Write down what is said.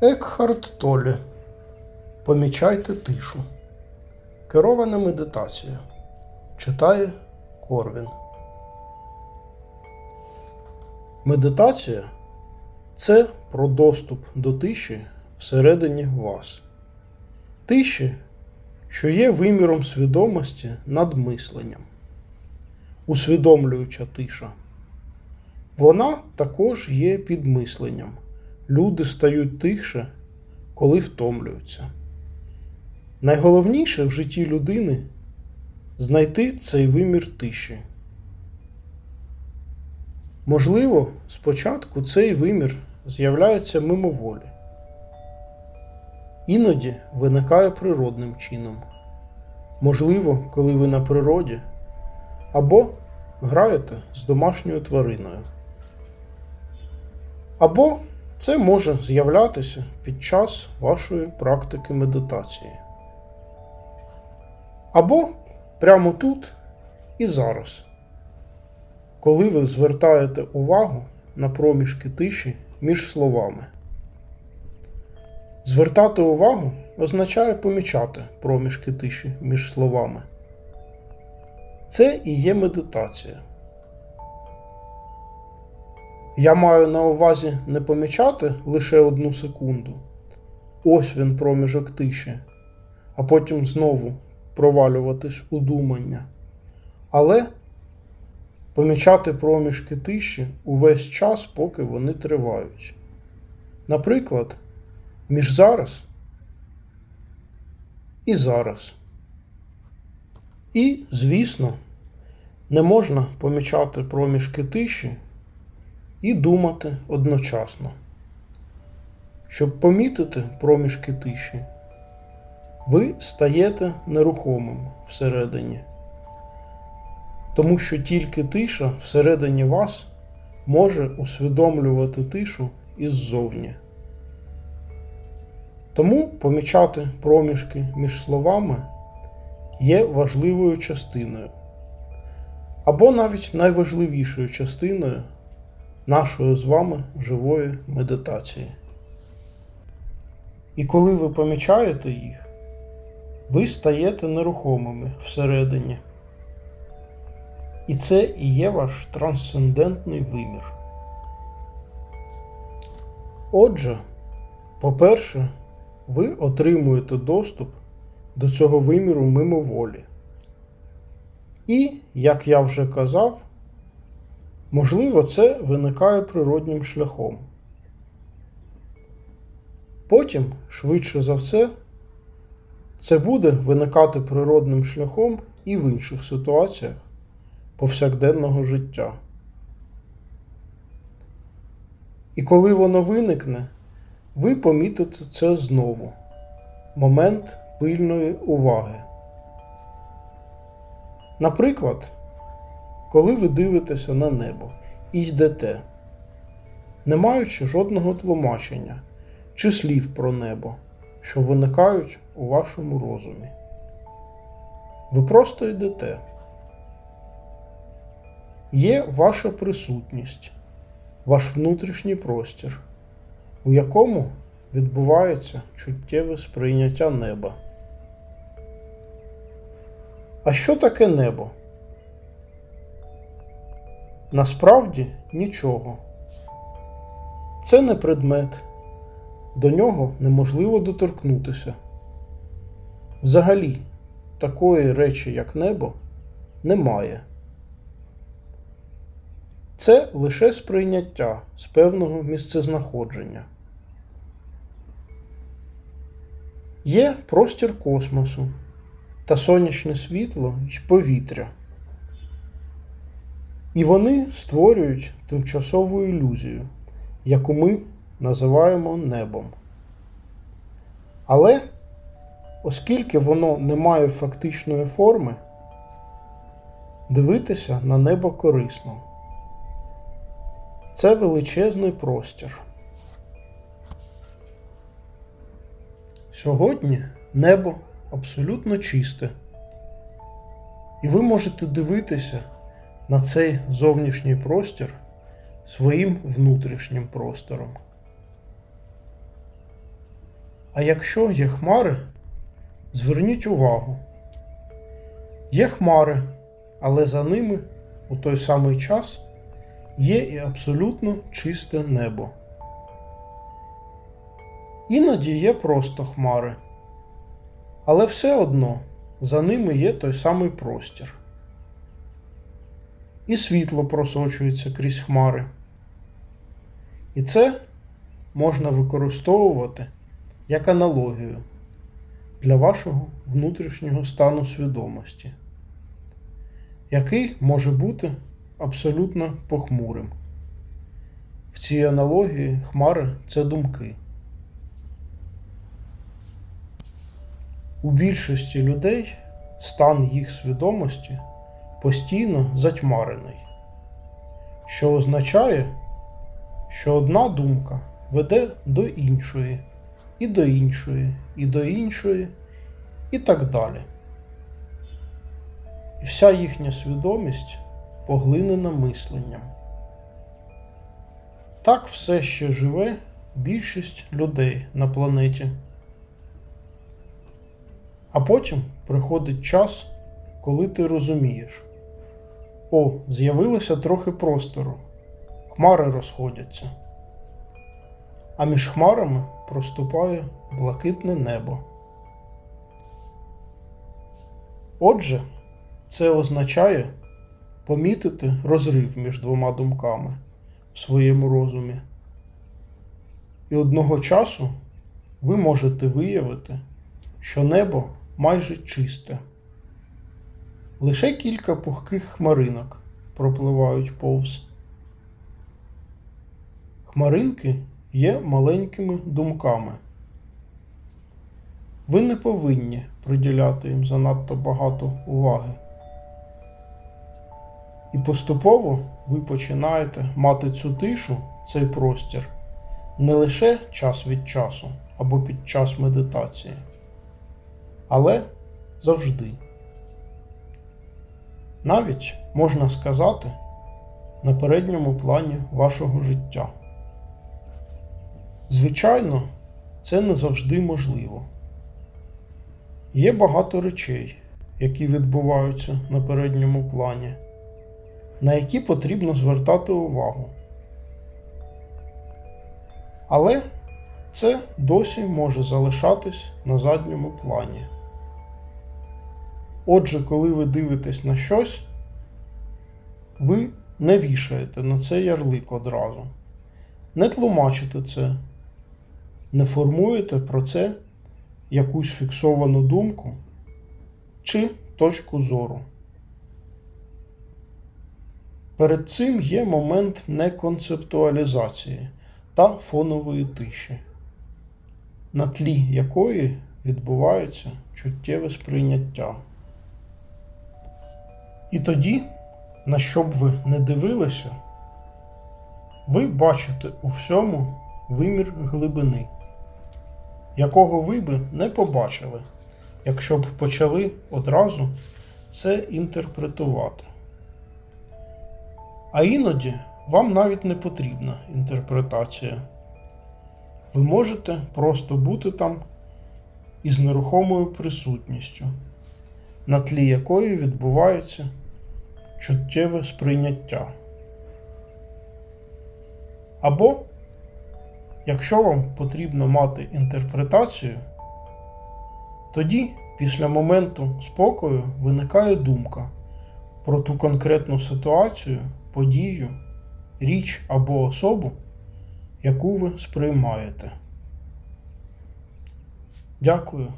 Екхарт Толле. Помічайте тишу. Керована медитація. Читає Корвін. Медитація це про доступ до тиші всередині вас. Тиші, що є виміром свідомості над мисленням. Усвідомлююча тиша. Вона також є підмисленням. Люди стають тихше, коли втомлюються. Найголовніше в житті людини знайти цей вимір тиші. Можливо, спочатку цей вимір з'являється мимоволі. Іноді виникає природним чином. Можливо, коли ви на природі, або граєте з домашньою твариною. Або це може з'являтися під час вашої практики медитації. Або прямо тут і зараз, коли ви звертаєте увагу на проміжки тиші між словами. Звертати увагу означає помічати проміжки тиші між словами. Це і є медитація. Я маю на увазі не помічати лише одну секунду. Ось він проміжок тиші, а потім знову провалюватись у думання. Але помічати проміжки тиші увесь час, поки вони тривають. Наприклад, між зараз і зараз. І, звісно, не можна помічати проміжки тиші і думати одночасно. Щоб помітити проміжки тиші, ви стаєте нерухомим всередині, тому що тільки тиша всередині вас може усвідомлювати тишу іззовні. Тому помічати проміжки між словами є важливою частиною, або навіть найважливішою частиною нашої з вами живої медитації. І коли ви помічаєте їх, ви стаєте нерухомими всередині. І це і є ваш трансцендентний вимір. Отже, по-перше, ви отримуєте доступ до цього виміру мимоволі. І, як я вже казав, можливо, це виникає природнім шляхом. Потім, швидше за все, це буде виникати природним шляхом і в інших ситуаціях повсякденного життя. І коли воно виникне, ви помітите це знову момент пильної уваги. Наприклад, коли ви дивитеся на небо і йдете, не маючи жодного тлумачення чи слів про небо, що виникають у вашому розумі. Ви просто йдете. Є ваша присутність, ваш внутрішній простір, у якому відбувається чуттєве сприйняття неба. А що таке небо? Насправді нічого. Це не предмет, до нього неможливо доторкнутися. Взагалі, такої речі, як небо, немає. Це лише сприйняття з певного місцезнаходження. Є простір космосу та сонячне світло й повітря. І вони створюють тимчасову ілюзію, яку ми називаємо небом. Але, оскільки воно не має фактичної форми, дивитися на небо корисно. Це величезний простір. Сьогодні небо абсолютно чисте, і ви можете дивитися на цей зовнішній простір своїм внутрішнім простором. А якщо є хмари, зверніть увагу. Є хмари, але за ними у той самий час є і абсолютно чисте небо. Іноді є просто хмари, але все одно за ними є той самий простір. І світло просочується крізь хмари. І це можна використовувати як аналогію для вашого внутрішнього стану свідомості, який може бути абсолютно похмурим. В цій аналогії хмари це думки. У більшості людей стан їх свідомості постійно затьмарений, що означає, що одна думка веде до іншої, і до іншої, і до іншої, і так далі. І вся їхня свідомість поглинена мисленням. Так все ще живе більшість людей на планеті. А потім приходить час, коли ти розумієш: о, з'явилося трохи простору, хмари розходяться, а між хмарами проступає блакитне небо. Отже, це означає помітити розрив між двома думками в своєму розумі. І одного часу ви можете виявити, що небо майже чисте. Лише кілька пухких хмаринок пропливають повз. Хмаринки є маленькими думками. Ви не повинні приділяти їм занадто багато уваги. І поступово ви починаєте мати цю тишу, цей простір, не лише час від часу або під час медитації, але завжди. Навіть можна сказати на передньому плані вашого життя. Звичайно, це не завжди можливо. Є багато речей, які відбуваються на передньому плані, на які потрібно звертати увагу. Але це досі може залишатись на задньому плані. Отже, коли ви дивитесь на щось, ви не вішаєте на це ярлик одразу, не тлумачите це, не формуєте про це якусь фіксовану думку чи точку зору. Перед цим є момент неконцептуалізації та фонової тиші, на тлі якої відбувається чуттєве сприйняття. І тоді, на що б ви не дивилися, ви бачите у всьому вимір глибини, якого ви би не побачили, якщо б почали одразу це інтерпретувати. А іноді вам навіть не потрібна інтерпретація. Ви можете просто бути там із нерухомою присутністю, на тлі якої відбувається чуттєве сприйняття. Або, якщо вам потрібно мати інтерпретацію, тоді після моменту спокою виникає думка про ту конкретну ситуацію, подію, річ або особу, яку ви сприймаєте. Дякую.